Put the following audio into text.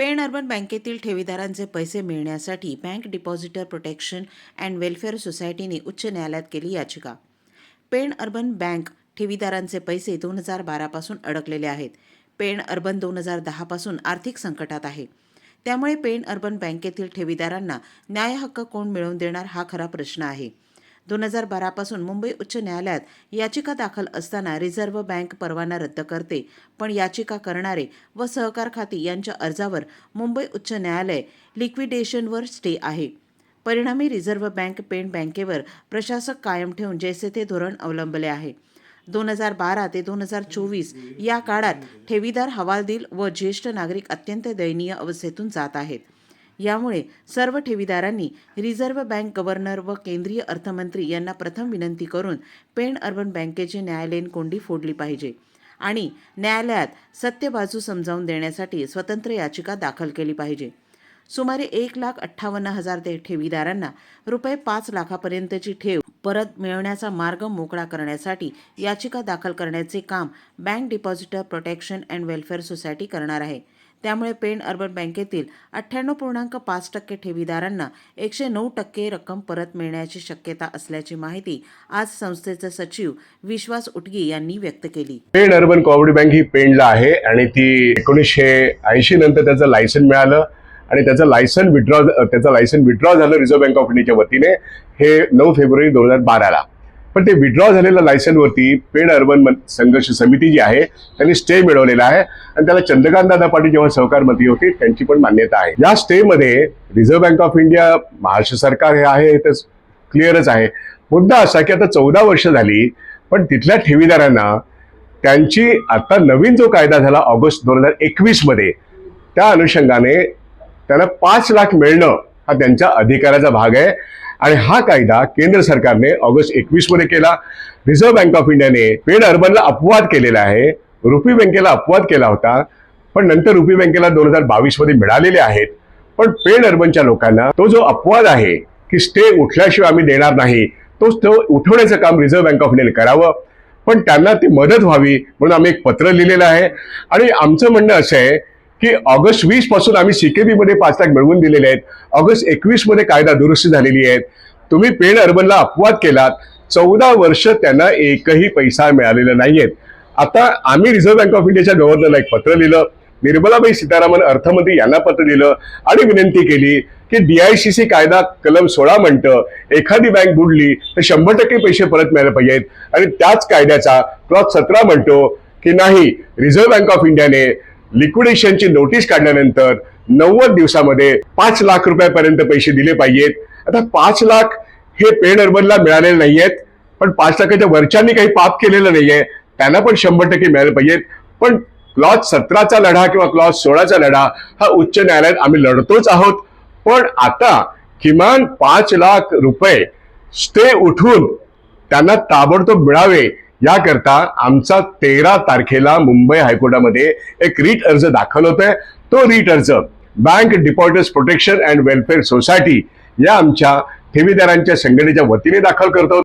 Pen urban बँकेतील ठेवीदारांचे पैसे मिळण्यासाठी bank depositor protection and welfare सोसायटीने उच्च न्यायालयात केली याचिका. पेण अर्बन बँक ठेवीदारांचे पैसे दोन हजार बारापासून अडकलेले आहेत. पेण अर्बन दोन हजार दहापासून आर्थिक संकटात आहे. त्यामुळे पेण अर्बन बँकेतील ठेवीदारांना न्याय हक्क कोण मिळवून देणार हा खरा प्रश्न आहे. दोन हजार बारापासून मुंबई उच्च न्यायालयात याचिका दाखल असताना रिझर्व्ह बँक परवाना रद्द करते पण याचिका करणारे व सहकार खाती यांच्या अर्जावर मुंबई उच्च न्यायालय लिक्विडेशनवर स्टे आहे. परिणामी रिझर्व्ह बँक पेन बँकेवर प्रशासक कायम ठेवून जैसे ते धोरण अवलंबले आहे. दोन हजार बारा ते दोन हजार चोवीस या काळात ठेवीदार हवालदिल व ज्येष्ठ नागरिक अत्यंत दयनीय अवस्थेतून जात आहेत. यामुळे सर्व ठेवीदारांनी रिझर्व्ह बँक गव्हर्नर व केंद्रीय अर्थमंत्री यांना प्रथम विनंती करून पेण अर्बन बँकेची न्यायालयीन कोंडी फोडली पाहिजे आणि न्यायालयात सत्य बाजू समजावून देण्यासाठी स्वतंत्र याचिका दाखल केली पाहिजे. सुमारे एक लाख अठ्ठावन्न हजार ते ठेवीदारांना रुपये पाच लाखापर्यंतची ठेव परत मिळवण्याचा मार्ग मोकळा करण्यासाठी याचिका दाखल करण्याचे काम bank depositor protection and welfare society करणार आहे. त्यामुळे पेण अर्बन बँकेतील अठ्ठ्याण्णव पूर्णांक पाच टक्के ठेवीदारांना एकशे नऊ टक्के रक्कम परत मिळण्याची शक्यता असल्याची माहिती आज संस्थेचे सचिव विश्वास उटगी यांनी व्यक्त केली. पेण अर्बन कोऑपरेटिव्ह बँक ही पेणला आहे आणि ती एकोणीसशे ऐंशी नंतर त्याचं लायसन मिळालं आणि त्याचं लायसन विड्रॉ त्याचं लायसन विड्रॉ झालं रिझर्व्ह बँक ऑफ इंडियाच्या वतीने हे नऊ फेब्रुवारी दोन हजार बाराला. पण ते विड्रॉ झालेल्या लायसनवरती पेड अर्बन संघर्ष समिती जी आहे त्यांनी स्टे मिळवलेला आहे. आणि त्याला चंद्रकांत दादा पाटील जेव्हा सहकार मंत्री होते त्यांची पण मान्यता आहे. या स्टेमध्ये reserve bank of India Maharashtra सरकार हे आहे हे तर क्लिअरच आहे. मुद्दा असा की आता चौदा वर्ष झाली पण तिथल्या ठेवीदारांना त्यांची आता नवीन जो कायदा झाला ऑगस्ट दोन हजार एकवीसमध्ये त्या अनुषंगाने त्यांना पाच लाख मिळणं हा त्यांच्या अधिकाराचा भाग आहे. आणि हा कायदा केंद्र सरकारने ऑगस्ट एकवीसमध्ये केला. रिझर्व्ह बँक ऑफ इंडियाने पेड अर्बनला अपवाद केलेला आहे. रुपी बँकेला अपवाद केला होता. पण नंतर रुपी बँकेला दोन हजार बावीसमध्ये मिळालेले आहेत. पण पेड अर्बनच्या लोकांना तो जो अपवाद आहे की स्टे उठल्याशिवाय आम्ही देणार नाही तो तो उठवण्याचं काम रिझर्व्ह बँक ऑफ इंडियाने करावं. पण त्यांना ती मदत व्हावी म्हणून आम्ही एक पत्र लिहिलेलं आहे. आणि आमचं म्हणणं असं आहे की ऑगस्ट वीसपासून आम्ही सीकेबी मध्ये पाच लाख मिळवून दिलेले आहेत. ऑगस्ट एकवीसमध्ये कायदा दुरुस्ती झालेली आहे. तुम्ही पेण अर्बनला अपवाद केलात. चौदा वर्ष त्यांना एकही पैसा मिळालेला नाहीये. आता आम्ही रिझर्व्ह बँक ऑफ इंडियाच्या गव्हर्नरला एक पत्र लिहिलं. निर्मलाबाई सीतारामन अर्थमंत्री यांना पत्र लिहिलं आणि विनंती केली की डीआयसीसी कायदा कलम सोळा म्हणतं एखादी बँक बुडली तर शंभर टक्के पैसे परत मिळायला पाहिजेत. आणि त्याच कायद्याचा क्लॉज सतरा म्हणतो की नाही रिझर्व्ह बँक ऑफ इंडियाने लिक्विडेशनची नोटीस काढल्यानंतर नव्वद दिवसामध्ये पाच लाख रुपयापर्यंत पैसे दिले पाहिजेत. आता पाच लाख हे पेन अर्बनला मिळालेले नाहीयेत पण पाच लाखाच्या वरच्यांनी काही पाप केलेलं नाहीये. त्यांना पण शंभर टक्के मिळाले पाहिजेत. पण क्लॉज सतराचा लढा किंवा क्लॉज सोळाचा लढा हा उच्च न्यायालयात आम्ही लढतोच आहोत. पण आता किमान पाच लाख रुपये स्टे उठून त्यांना ताबडतोब मिळावे याकरता आमचा तेरा तारखेला मुंबई हायकोर्टामध्ये एक रीट अर्ज दाखल होत आहे तो रीट अर्ज bank depositors protection and welfare society या आमच्या ठेवीदारांच्या संघटनेच्या वतीने दाखल करतो.